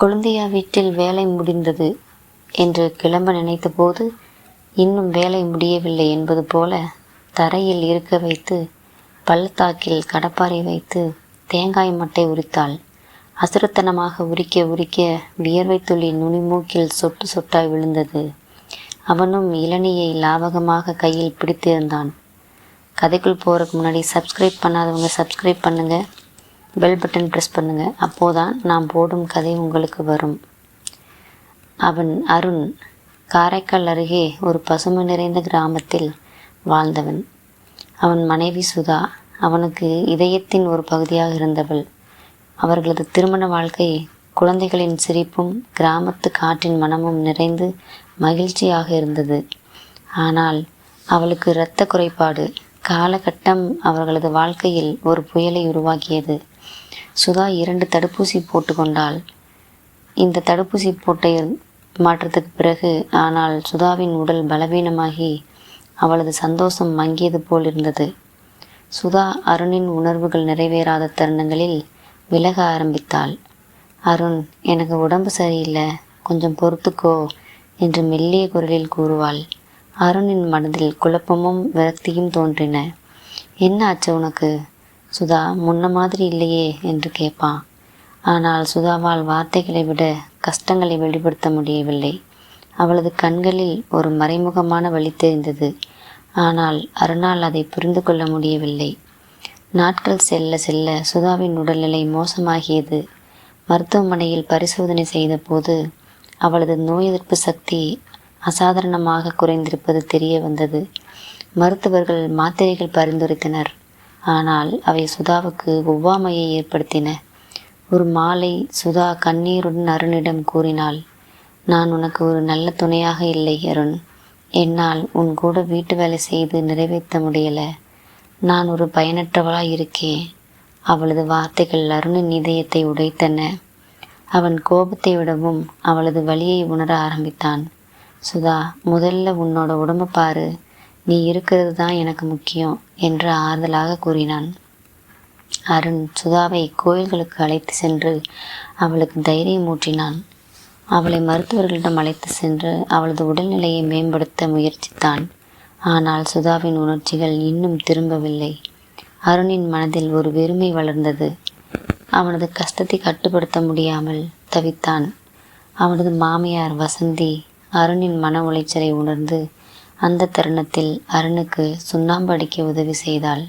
கொழுந்தியா வீட்டில் வேலை முடிந்தது என்று கிளம்ப நினைத்தபோது இன்னும் வேலை முடியவில்லை என்பது போல தரையில் இருக்க வைத்து பள்ளத்தாக்கில் கடப்பாரை வைத்து தேங்காய் மட்டை உரித்தாள். அசுரத்தனமாக உரிக்க உரிக்க வியர்வை துளி நுனிமூக்கில் சொட்டு சொட்டாய் விழுந்தது. அவனும் இளநியை லாவகமாக கையில் பிடித்திருந்தான். கதைக்குள் போகிறதுக்கு முன்னாடி சப்ஸ்கிரைப் பண்ணாதவங்க சப்ஸ்கிரைப் பண்ணுங்கள் பெல் பட்டன் ப்ரெஸ் பண்ணுங்கள் அப்போதான் நான் போடும் கதை உங்களுக்கு வரும். அவன் அருண் காரைக்கால் அருகே ஒரு பசுமை நிறைந்த கிராமத்தில் வாழ்ந்தவன். அவன் மனைவி சுதா அவனுக்கு இதயத்தின் ஒரு பகுதியாக இருந்தவள். அவர்களது திருமண வாழ்க்கை குழந்தைகளின் சிரிப்பும் கிராமத்து காற்றின் மனமும் நிறைந்து மகிழ்ச்சியாக இருந்தது. ஆனால் அவளுக்கு இரத்த குறைபாடு காலகட்டம் அவர்களது வாழ்க்கையில் ஒரு புயலை உருவாக்கியது. சுதா இரண்டு தடுப்பூசி போட்டுக்கொண்டாள் இந்த தடுப்பூசி போட்ட மாற்றத்துக்கு பிறகு ஆனால் சுதாவின் உடல் பலவீனமாகி அவளது சந்தோஷம் மங்கியது போல் இருந்தது. சுதா அருணின் உணர்வுகள் நிறைவேறாத தருணங்களில் விலக ஆரம்பித்தாள். அருண் எனக்கு உடம்பு சரியில்லை. கொஞ்சம் பொறுத்துக்கோ என்று மெல்லிய குரலில் கூறுவாள். அருணின் மனதில் குழப்பமும் விரக்தியும் தோன்றின. என்ன ஆச்சு உனக்கு? சுதா முன்ன மாதிரி இல்லையே என்று கேட்பான். ஆனால் சுதாவால் வார்த்தைகளை விட கஷ்டங்களை வெளிப்படுத்த முடியவில்லை. அவளது கண்களில் ஒரு மறைமுகமான வழி தெரிந்தது. ஆனால் அருணால் அதை புரிந்து கொள்ள முடியவில்லை. நாட்கள் செல்ல செல்ல சுதாவின் உடல்நிலை மோசமாகியது. மருத்துவமனையில் பரிசோதனை செய்தபோது அவளது நோய் எதிர்ப்பு சக்தி அசாதாரணமாக குறைந்திருப்பது தெரிய வந்தது. மருத்துவர்கள் மாத்திரைகள் பரிந்துரைத்தனர். ஆனால் அவை சுதாவுக்கு ஒவ்வாமையை ஏற்படுத்தின. ஒரு மாலை சுதா கண்ணீருடன் அருணிடம் கூறினாள் நான் உனக்கு ஒரு நல்ல துணையாக இல்லை அருண். என்னால் உன் கூட வீட்டு வேலை செய்து நிறைவேற்ற முடியல. நான் ஒரு பயனற்றவளாய் இருக்கேன். அவளது வார்த்தைகள் அருணின் இதயத்தை உடைத்தன. அவன் கோபத்தை விடவும் அவளது வழியை உணர ஆரம்பித்தான். சுதா முதல்ல உன்னோட உடம்பு பாரு. நீ இருக்கிறது தான் எனக்கு முக்கியம் என்று ஆறுதலாக கூறினான். அருண் சுதாவை கோயில்களுக்கு அழைத்து சென்று அவளுக்கு தைரியம் ஊற்றினான் அவளை மருத்துவர்களிடம் அழைத்து சென்று அவளது உடல்நிலையை மேம்படுத்த முயற்சித்தான். ஆனால் சுதாவின் உணர்ச்சிகள் இன்னும் திரும்பவில்லை. அருணின் மனதில் ஒரு வெறுமை வளர்ந்தது. அவனது கஷ்டத்தை கட்டுப்படுத்த முடியாமல் தவித்தான். அவனது மாமியார் வசந்தி அருணின் மன உளைச்சலை உணர்ந்து அந்த தருணத்தில் அருணுக்கு சுண்ணாம்பு அடிக்க உதவி செய்தாள்.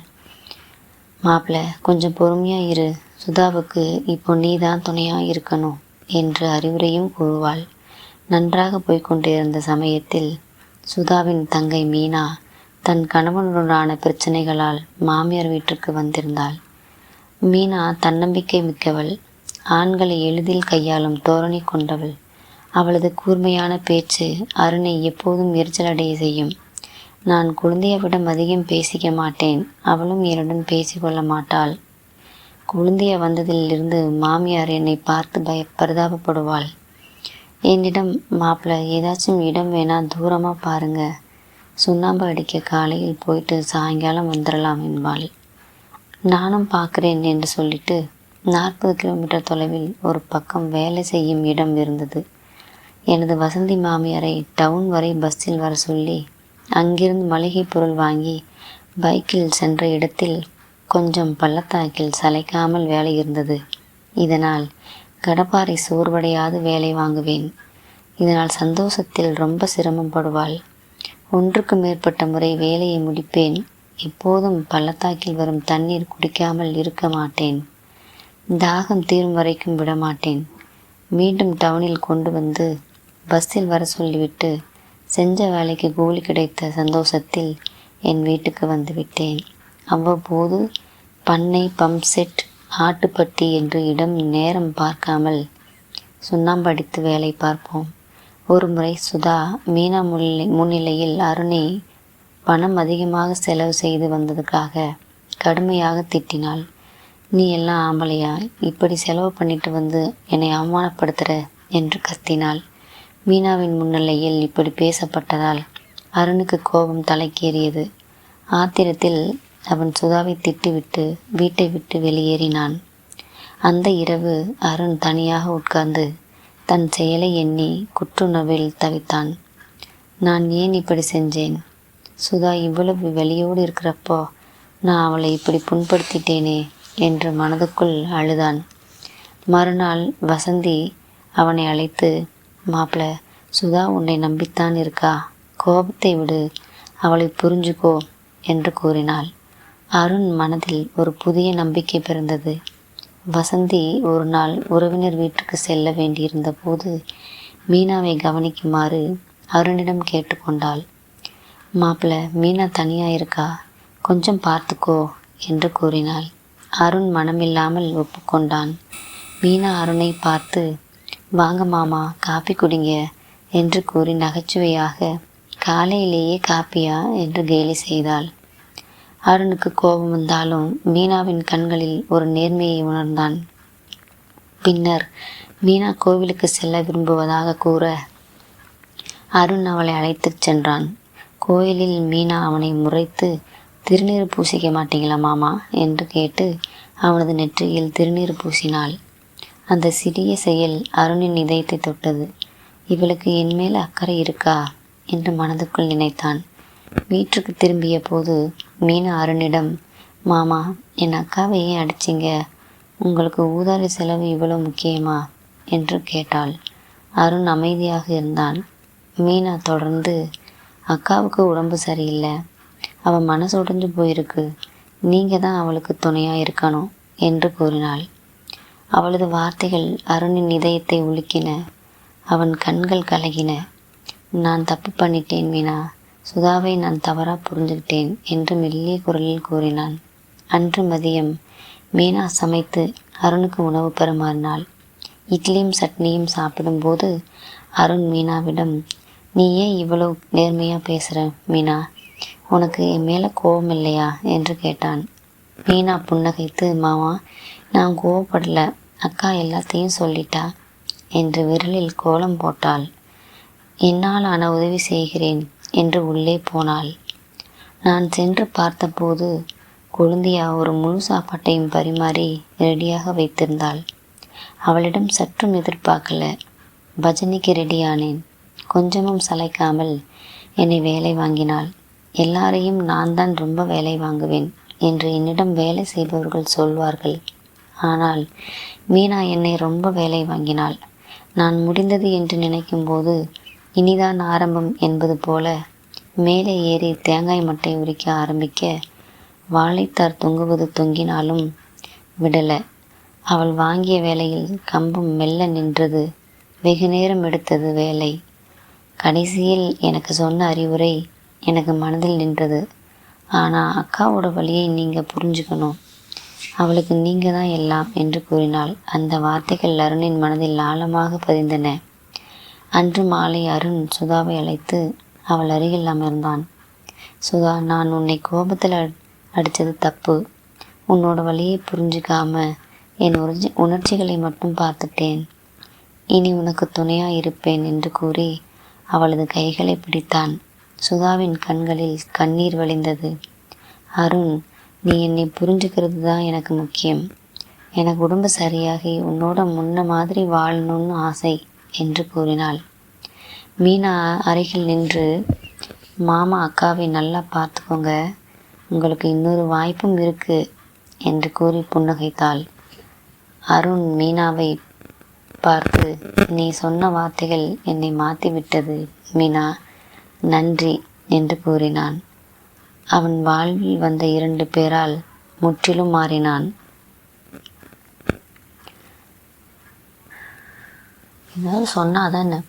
மாப்பிள்ள கொஞ்சம் பொறுமையாக இரு. சுதாவுக்கு இப்போ நீ தான் துணையாக இருக்கணும் என்று அறிவுரையும் கூறுவாள். நன்றாக போய்கொண்டிருந்த சமயத்தில் சுதாவின் தங்கை மீனா தன் கணவனுடனான பிரச்சனைகளால் மாமியார் வீட்டிற்கு வந்திருந்தாள். மீனா தன்னம்பிக்கை மிக்கவள். ஆண்களை எளிதில் கையாளும் தோரணை கொண்டவள். அவளது கூர்மையான பேச்சு அருணை எப்போதும் எரிச்சலடைய செய்யும். நான் குழந்தையவிடம் அதிகம் பேசிக்க மாட்டேன். அவளும் என்னுடன் பேசிக்கொள்ள மாட்டாள். குழந்தைய வந்ததிலிருந்து மாமியார் என்னை பார்த்து பய பரிதாபப்படுவாள். என்னிடம் மாப்பிள்ள ஏதாச்சும் இடம் வேணா தூரமாக பாருங்க. சுண்ணாம்பு அடிக்க காலையில் போயிட்டு சாயங்காலம் வந்துடலாம் என்பாள். நானும் பார்க்குறேன் என்று சொல்லிட்டு நாற்பது கிலோமீட்டர் தொலைவில் ஒரு பக்கம் வேலை செய்யும் இடம் இருந்தது. எனது வசந்தி மாமியாரை டவுன் வரை பஸ்ஸில் வர சொல்லி அங்கிருந்து மளிகை பொருள் வாங்கி பைக்கில் சென்ற இடத்தில் கொஞ்சம் பள்ளத்தாக்கில் சளைக்காமல் வேலை இருந்தது. இதனால் கடப்பாறை சோர்வடையாது வேலை வாங்குவேன். இதனால் சந்தோஷத்தில் ரொம்ப சிரமப்படுவாள் ஒன்றுக்கு மேற்பட்ட முறை வேலையை முடிப்பேன். எப்போதும் பள்ளத்தாக்கில் வரும் தண்ணீர் குடிக்காமல் இருக்க மாட்டேன். தாகம் தீரும் வரைக்கும் விடமாட்டேன். மீண்டும் டவுனில் கொண்டு வந்து பஸ்ஸில் வர சொல்லிவிட்டு செஞ்ச வேலைக்கு கூலி கிடைத்த சந்தோஷத்தில் என் வீட்டுக்கு வந்துவிட்டேன் அவ்வப்போது பண்ணை பம்ப் செட் ஆட்டுப்பட்டி என்று இடம் நேரம் பார்க்காமல் சுண்ணாம்படித்து வேலை பார்ப்போம். ஒரு முறை சுதா மீனா முன்னிலை முன்னிலையில் அருணை பணம் அதிகமாக செலவு செய்து வந்ததுக்காக கடுமையாக திட்டினாள். நீ எல்லாம் ஆம்பளையா? இப்படி செலவு பண்ணிட்டு வந்து என்னை அவமானப்படுத்துகிற என்று கத்தினாள். மீனாவின் முன்னிலையில் இப்படி பேசப்பட்டதால் அருணுக்கு கோபம் தலைக்கேறியது. ஆத்திரத்தில் அவன் சுதாவை திட்டுவிட்டு வீட்டை விட்டு வெளியேறினான். அந்த இரவு அருண் தனியாக உட்கார்ந்து தன் செயலை எண்ணி குற்றுணர்வில் தவித்தான். நான் ஏன் இப்படி செஞ்சேன்? சுதா இவ்வளவு வெளியோடு இருக்கிறப்போ நான் அவளை இப்படி புண்படுத்திட்டேனே என்று மனதுக்குள் அழுதான். மறுநாள் வசந்தி அவனை அழைத்து மாப்பிள சுதா உன்னை நம்பித்தான் இருக்கா? கோபத்தை விடு அவளை புரிஞ்சுக்கோ என்று கூறினாள். அருண் மனதில் ஒரு புதிய நம்பிக்கை பிறந்தது. வசந்தி ஒரு நாள் உறவினர் வீட்டுக்கு செல்ல வேண்டியிருந்த போது மீனாவை கவனிக்குமாறு அருணிடம் கேட்டுக்கொண்டாள் மாப்பிள்ள மீனா தனியாக இருக்கா? கொஞ்சம் பார்த்துக்கோ என்று கூறினாள். அருண் மனமில்லாமல் ஒப்புக்கொண்டான். மீனா அருணை பார்த்து வாங்க மாமா காப்பி குடிங்க என்று கூறி நகைச்சுவையாக காலையிலேயே காப்பியா என்று கேலி செய்தாள். அருணுக்கு கோபம் வந்தாலும் மீனாவின் கண்களில் ஒரு நேர்மையை உணர்ந்தான். பின்னர் மீனா கோவிலுக்கு செல்ல விரும்புவதாக கூற அருண் அவளை அழைத்துச் சென்றான். கோயிலில் மீனா அவனை முறைத்து திருநீர் பூசிக்க மாட்டீங்களா மாமா? என்று கேட்டு அவனது நெற்றியில் திருநீர் பூசினாள். அந்த சிறிய செயல் அருணின் இதயத்தை தொட்டது. இவளுக்கு என் மேல் அக்கறை இருக்கா? என்று மனதுக்குள் நினைத்தான். வீட்டுக்கு திரும்பிய போது மீனா அருணிடம் மாமா என் அக்காவை ஏன் அடிச்சிங்க? உங்களுக்கு ஊதாரி செலவு இவ்வளோ முக்கியமா? என்று கேட்டாள். அருண் அமைதியாக இருந்தான். மீனா தொடர்ந்து அக்காவுக்கு உடம்பு சரியில்லை. அவள் மனசு உடைஞ்சு போயிருக்கு. நீங்கள் தான் அவளுக்கு துணையாக இருக்கணும் என்று கூறினாள். அவளது வார்த்தைகள் அருணின் இதயத்தை உலுக்கின. அவன் கண்கள் கலகின. நான் தப்பு பண்ணிட்டேன் மீனா. சுதாவை நான் தவறாக புரிஞ்சுக்கிட்டேன் என்று மெல்லிய குரலில் கூறினான். அன்று மதியம் மீனா சமைத்து அருணுக்கு உணவு பரிமாறினாள். இட்லியும் சட்னியும் சாப்பிடும்போது அருண் மீனாவிடம் நீ ஏன் இவ்வளோ நேர்மையாக பேசுகிற மீனா? உனக்கு என் மேலே கோபம் இல்லையா? என்று கேட்டான். மீனா புன்னகைத்து மாமா நான் கோவப்படலை. அக்கா எல்லாத்தையும் சொல்லிட்டா என்று விரலில் கோலம் போட்டாள். என்னால் ஆன உதவி செய்கிறேன் என்று உள்ளே போனாள். நான் சென்று பார்த்தபோது கொழுந்தியா ஒரு முழு சாப்பாட்டையும் பரிமாறி ரெடியாக வைத்திருந்தாள். அவளிடம் சற்றும் எதிர்பார்க்கல. பஜனைக்கு ரெடியானேன். கொஞ்சமும் சளைக்காமல் என்னை வேலை வாங்கினாள். எல்லாரையும் நான் தான் ரொம்ப வேலை வாங்குவேன் என்று என்னிடம் வேலை செய்பவர்கள் சொல்வார்கள். ஆனால் மீனா என்னை ரொம்ப வேலை வாங்கினாள். நான் முடிந்தது என்று நினைக்கும்போது இனிதான் ஆரம்பம் என்பது போல மேலே ஏறி தேங்காய் மட்டை உரிக்க ஆரம்பிக்க வாழைத்தார் தொங்குவது தொங்கினாலும் விடலை. அவள் வாங்கிய வேலையில் கம்பம் மெல்ல நின்றது. வெகு நேரம் எடுத்தது வேலை. கடைசியில் எனக்கு சொன்ன அறிவுரை எனக்கு மனதில் நின்றது. ஆனால் அக்காவோட வழியை நீங்கள் புரிஞ்சுக்கணும். அவளுக்கு நீங்கள் தான் எல்லாம் என்று கூறினாள். அந்த வார்த்தைகள் அருணின் மனதில் ஆழமாக பதிந்தன. அன்று மாலை அருண் சுதாவை அழைத்து அவள் அருகில் அமர்ந்தான். சுதா நான் உன்னை கோபத்தில் அடித்தது தப்பு. உன்னோட வழியை புரிஞ்சுக்காம என் உறிஞ்சி உணர்ச்சிகளை மட்டும் பார்த்துட்டேன். இனி உனக்கு துணையாக இருப்பேன் என்று கூறி அவளது கைகளை பிடித்தான். சுதாவின் கண்களில் கண்ணீர் வழிந்தது. அருண் நீ என்னை புரிஞ்சுக்கிறது தான் எனக்கு முக்கியம். எனக்கு உடம்பு சரியாகி உன்னோட முன்ன மாதிரி வாழணும்னு ஆசை என்று கூறினாள். மீனா அருகில் நின்று மாமா அக்காவை நல்லா பார்த்துக்கோங்க. உங்களுக்கு இன்னொரு வாய்ப்பும் இருக்கு என்று கூறி புன்னகைத்தாள். அருண் மீனாவை பார்த்து நீ சொன்ன வார்த்தைகள் என்னை மாற்றிவிட்டது மீனா. நன்றி என்று கூறினான். அவன் வாழ்வில் வந்த இரண்டு பேரால் முற்றிலும் மாறினான். ஏதாவது சொன்னால் தானே